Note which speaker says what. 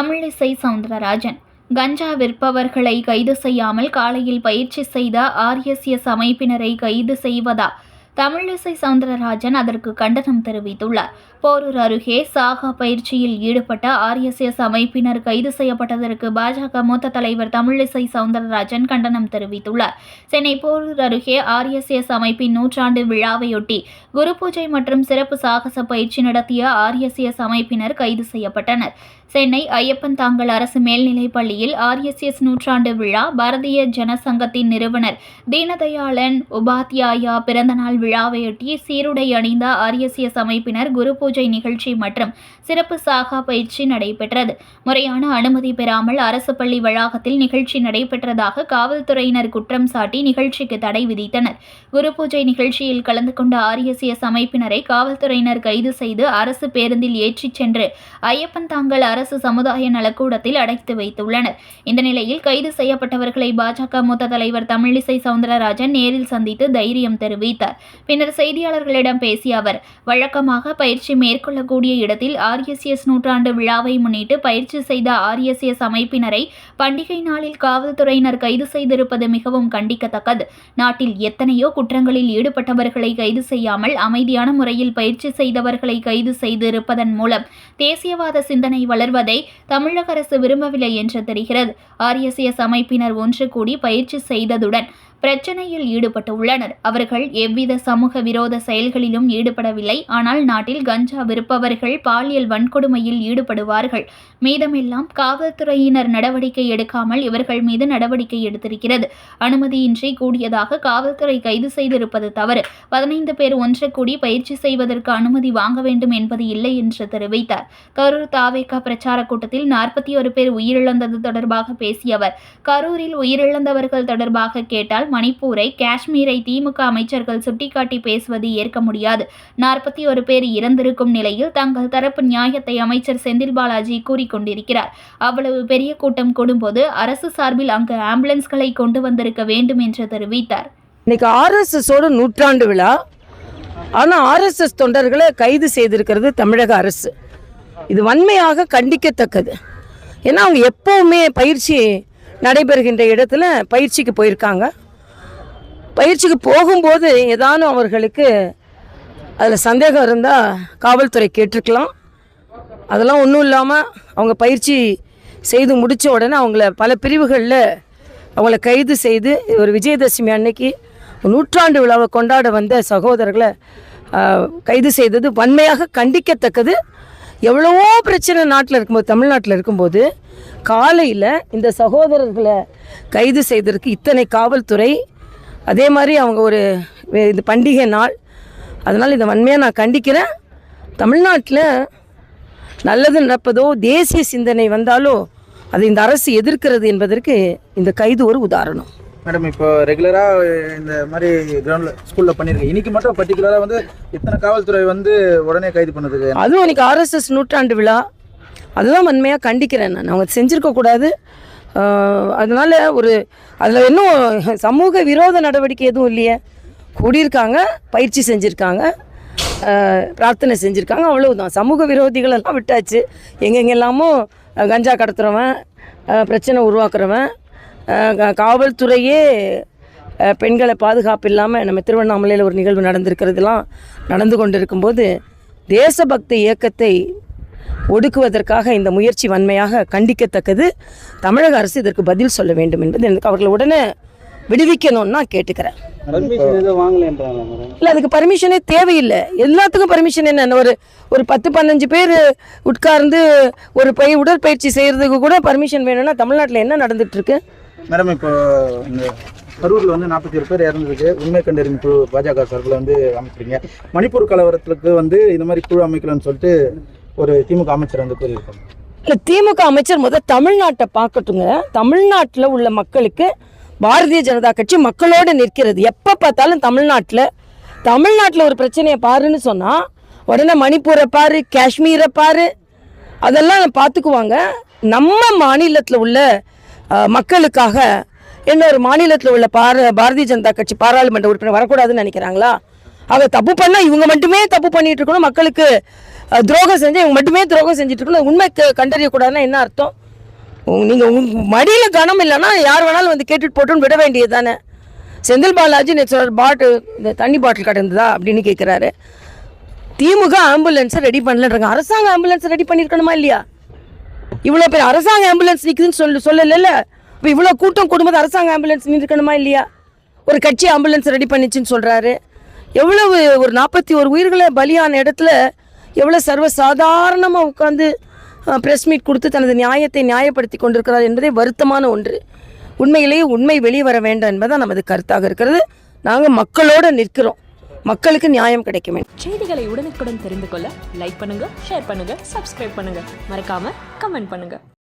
Speaker 1: தமிழிசை சவுந்தரராஜன் கஞ்சா விற்பவர்களை கைது செய்யாமல் காலையில் பயிற்சி செய்த ஆர்எஸ்எஸ் அமைப்பினரை கைது செய்வதா தமிழிசை சவுந்தரராஜன் அதற்கு கண்டனம் தெரிவித்துள்ளார் போரூர் அருகே சாகா பயிற்சியில் ஈடுபட்ட ஆர்எஸ்எஸ் அமைப்பினர் கைது செய்யப்பட்டதற்கு பாஜக மூத்த தலைவர் தமிழிசை சவுந்தரராஜன் கண்டனம் தெரிவித்துள்ளார் சென்னை போரூர் அருகே ஆர்எஸ்எஸ் அமைப்பின் நூற்றாண்டு விழாவையொட்டி குரு பூஜை மற்றும் சிறப்பு சாகச பயிற்சி நடத்திய ஆர்எஸ்எஸ் அமைப்பினர் கைது செய்யப்பட்டனர் சென்னை ஐயப்பன் தாங்கல் அரசு மேல்நிலைப் பள்ளியில் ஆர்எஸ்எஸ் நூற்றாண்டு விழா பாரதிய ஜனசங்கத்தின் நிறுவனர் தீனதயாளன் உபாத்யாயா பிறந்தநாள் விழாவையொட்டி சீருடை அணிந்த ஆர்எஸ்எஸ் அமைப்பினர் குரு பூஜை நிகழ்ச்சி மற்றும் சிறப்பு சாகா பயிற்சி நடைபெற்றது முறையான அனுமதி பெறாமல் அரசு பள்ளி வளாகத்தில் நிகழ்ச்சி நடைபெற்றதாக காவல்துறையினர் குற்றம் சாட்டி நிகழ்ச்சிக்கு தடை விதித்தனர் குரு பூஜை நிகழ்ச்சியில் கலந்து கொண்ட ஆர்எஸ்எஸ் அமைப்பினரை காவல்துறையினர் கைது செய்து அரசு பேருந்தில் ஏற்றிச் சென்று ஐயப்பன் தாங்கல் அரசு சமுதாய நலக்கூடத்தில் அடைத்து வைத்துள்ளனர் இந்த நிலையில் கைது செய்யப்பட்டவர்களை பாஜக மூத்த தலைவர் தமிழிசை சவுந்தரராஜன் நேரில் சந்தித்து தைரியம் தெரிவித்தார் பின்னர் செய்தியாளர்களிடம் பேசிய அவர் வழக்கமாக பயிற்சி மேற்கொள்ளக்கூடிய இடத்தில் ஆர்எஸ்எஸ் நூற்றாண்டு விழாவை முன்னிட்டு பயிற்சி செய்த ஆர்எஸ்எஸ் அமைப்பினரை பண்டிகை நாளில் காவல்துறையினர் கைது செய்திருப்பது மிகவும் கண்டிக்கத்தக்கது நாட்டில் எத்தனையோ குற்றங்களில் ஈடுபட்டவர்களை கைது செய்யாமல் அமைதியான முறையில் பயிற்சி செய்தவர்களை கைது செய்திருப்பதன் மூலம் தேசியவாத சிந்தனை வளர்வதை தமிழக அரசு விரும்பவில்லை என்று தெரிகிறது ஆர்எஸ்எஸ் அமைப்பினர் ஒன்று கூடி பயிற்சி செய்ததுடன் பிரச்சனையில் ஈடுபட்டு உள்ளனர் அவர்கள் எவ்வித சமூக விரோத செயல்களிலும் ஈடுபடவில்லை ஆனால் நாட்டில் கஞ்சா விற்பவர்கள் பாலியல் வன்கொடுமையில் ஈடுபடுவார்கள் மீதமெல்லாம் காவல்துறையினர் நடவடிக்கை எடுக்காமல் இவர்கள் மீது நடவடிக்கை எடுத்திருக்கிறது அனுமதியின்றி கூடியதாக காவல்துறை கைது செய்திருப்பது தவறு பதினைந்து பேர் ஒன்று கூடி பயிற்சி செய்வதற்கு அனுமதி வாங்க வேண்டும் என்பது இல்லை என்று தெரிவித்தார் கரூர் தாவேகா பிரச்சார கூட்டத்தில் நாற்பத்தி ஒரு பேர் உயிரிழந்தது தொடர்பாக பேசிய அவர் கரூரில் உயிரிழந்தவர்கள் தொடர்பாக கேட்டால் மணிப்பூரை காஷ்மீரை திமுக அமைச்சர்கள் சுட்டிக்காட்டி பேசுவது ஏற்க முடியாது நாற்பத்தி ஒரு பேர் இறந்திருக்கும் நிலையில் தங்கள் தரப்பு நியாயத்தை அமைச்சர் செந்தில் பாலாஜி கூறிக்கொண்டிருக்கிறார் அவ்வளவு பெரிய கூட்டம் கூடும்போது அரசு சார்பில் அங்கு ஆம்புலன்ஸ்களை கொண்டு வந்திருக்க வேண்டும் என்று தெரிவித்தார் நூற்றாண்டு விழா ஆனால் ஆர்எஸ்எஸ் தொண்டர்களை கைது செய்திருக்கிறது தமிழக அரசு இது வன்மையாக கண்டிக்கத்தக்கது ஏன்னா அவங்க எப்போவுமே பயிற்சி நடைபெறுகின்ற இடத்துல பயிற்சிக்கு போயிருக்காங்க பயிற்சிக்கு போகும்போது ஏதானும் அவர்களுக்கு அதில் சந்தேகம் இருந்தால் காவல்துறை கேட்டிருக்கலாம் அதெல்லாம் ஒன்றும் இல்லாமல் அவங்க பயிற்சி செய்து முடித்த உடனே அவங்கள பல பிரிவுகளில் அவங்கள கைது செய்து ஒரு விஜயதசமி அன்னைக்கு நூற்றாண்டு விழாவை கொண்டாட வந்த சகோதரர்களை கைது செய்தது வன்மையாக கண்டிக்கத்தக்கது எவ்வளவோ பிரச்சனை நாட்டில் இருக்கும்போது தமிழ்நாட்டில் இருக்கும்போது காலையில் இந்த சகோதரர்களை கைது செய்ததற்கு இத்தனை காவல்துறை அதே மாதிரி அவங்க ஒரு இது பண்டிகை நாள் அதனால் இதை வன்மையாக நான் கண்டிக்கிறேன் தமிழ்நாட்டில் நல்லது நடப்பதோ தேசிய சிந்தனை வந்தாலோ அதை இந்த அரசு எதிர்க்கிறது என்பதற்கு இந்த கைது ஒரு உதாரணம் மேடம் இப்போ ரெகுலராக இந்த மாதிரி கிரவுண்டில் ஸ்கூலில் பண்ணியிருக்கேன் இன்னைக்கு மட்டும் பர்டிகுலராக வந்து இத்தனை காவல்துறை வந்து உடனே கைது பண்ணதுக்கு அதுவும் இன்னைக்கு ஆர்எஸ்எஸ் நூற்றாண்டு விழா அதுதான் வன்மையாக கண்டிக்கிறேன் நான் அவங்க செஞ்சுருக்கக்கூடாது அதனால் ஒரு அதில் இன்னும் சமூக விரோத நடவடிக்கை எதுவும் இல்லையே கூடியிருக்காங்க பயிற்சி செஞ்சுருக்காங்க பிரார்த்தனை செஞ்சுருக்காங்க அவ்வளவுதான் சமூக விரோதிகளெல்லாம் விட்டாச்சு எங்கெங்கெல்லாமோ கஞ்சா கடத்துகிறவன் பிரச்சனை உருவாக்குறவன் காவல்துறையே பெண்களை பாதுகாப்பு இல்லாமல் நம்ம திருவண்ணாமலையில் ஒரு நிகழ்வு நடந்திருக்கிறதுலாம் நடந்து கொண்டு இருக்கும்போது தேசபக்தி இயக்கத்தை ஒடுக்குவதற்காக இந்த முயற்சி வன்மையாக கண்டிக்கத்தக்கது தமிழக அரசு இதற்கு பதில் சொல்ல வேண்டும் என்பது எனக்கு அவர்களை உடனே விடுவிக்கணும்னு நான் கேட்டுக்கிறேன் இல்லை அதுக்கு பர்மிஷனே தேவையில்லை எல்லாத்துக்கும் பர்மிஷன் என்ன ஒரு ஒரு பத்து பதினஞ்சு பேர் உட்கார்ந்து ஒரு பை உடற்பயிற்சி செய்கிறதுக்கு கூட பர்மிஷன் வேணும்னா தமிழ்நாட்டில் என்ன இருக்கு மேடம் இப்போ இந்த கரூரில் வந்து நாற்பத்தி ஏழு பேர் இறந்ததுக்கு உண்மை கண்டறியும் குழு பாஜக சார்பில் வந்து அமைச்சிருங்க மணிப்பூர் கலவரத்துக்கு வந்து இந்த மாதிரி குழு அமைக்கலன்னு சொல்லிட்டு ஒரு திமுக அமைச்சர் வந்து கூறியிருக்காங்க இல்லை திமுக அமைச்சர் முதல் தமிழ்நாட்டை பார்க்கட்டுங்க தமிழ்நாட்டில் உள்ள மக்களுக்கு பாரதிய ஜனதா கட்சி மக்களோடு நிற்கிறது எப்போ பார்த்தாலும் தமிழ்நாட்டில் தமிழ்நாட்டில் ஒரு பிரச்சனையை பாருன்னு சொன்னால் உடனே மணிப்பூரை பாரு காஷ்மீரை பாரு அதெல்லாம் பார்த்துக்குவாங்க நம்ம மாநிலத்தில் உள்ள மக்களுக்காக இன்னொரு மாநிலத்தில் உள்ள பார பாரதிய ஜனதா கட்சி பாராளுமன்ற உறுப்பினர் வரக்கூடாதுன்னு நினைக்கிறாங்களா அவ தப்பு பண்ணால் இவங்க மட்டுமே தப்பு பண்ணிட்டு இருக்கணும் மக்களுக்கு துரோகம் செஞ்சு இவங்க மட்டுமே துரோகம் செஞ்சுட்டு இருக்கணும் உண்மை கண்டறியக்கூடாதுன்னா என்ன அர்த்தம் நீங்கள் உங்க மடியில் கனம் இல்லைன்னா யார் வேணாலும் வந்து கேட்டுட்டு போட்டுன்னு விட வேண்டியது தானே செந்தில் பாலாஜி நேற்று பாட்டில் இந்த தண்ணி பாட்டில் கிடந்ததா அப்படின்னு கேட்குறாரு திமுக ஆம்புலன்ஸை ரெடி பண்ணலன்றாங்க அரசாங்க ஆம்புலன்ஸை ரெடி பண்ணியிருக்கணுமா இல்லையா இவ்வளோ பேர் அரசாங்க ஆம்புலன்ஸ் நிற்குதுன்னு சொல்லு சொல்லலைல்ல இப்போ இவ்வளோ கூட்டம் கூடும்போது அரசாங்க ஆம்புலன்ஸ் நிற்கணுமா இல்லையா ஒரு கட்சி ஆம்புலன்ஸ் ரெடி பண்ணிச்சுன்னு சொல்கிறாரு எவ்வளவு ஒரு நாற்பத்தி ஒரு உயிர்களை பலியான இடத்துல எவ்வளோ சர்வ சாதாரணமாக உட்காந்து ப்ரெஸ் மீட் கொடுத்து தனது நியாயத்தை நியாயப்படுத்தி கொண்டிருக்கிறார் என்பதே வருத்தமான ஒன்று உண்மையிலேயே உண்மை வெளியே வர வேண்டாம் என்பதுதான் நமது கருத்தாக இருக்கிறது நாங்கள் மக்களோடு நிற்கிறோம் மக்களுக்கு நியாயம் கிடைக்கும் செய்திகளை உடனுக்குடன் தெரிந்து கொள்ள லைக் பண்ணுங்க ஷேர் பண்ணுங்க சப்ஸ்கிரைப் பண்ணுங்க மறக்காம கமெண்ட் பண்ணுங்க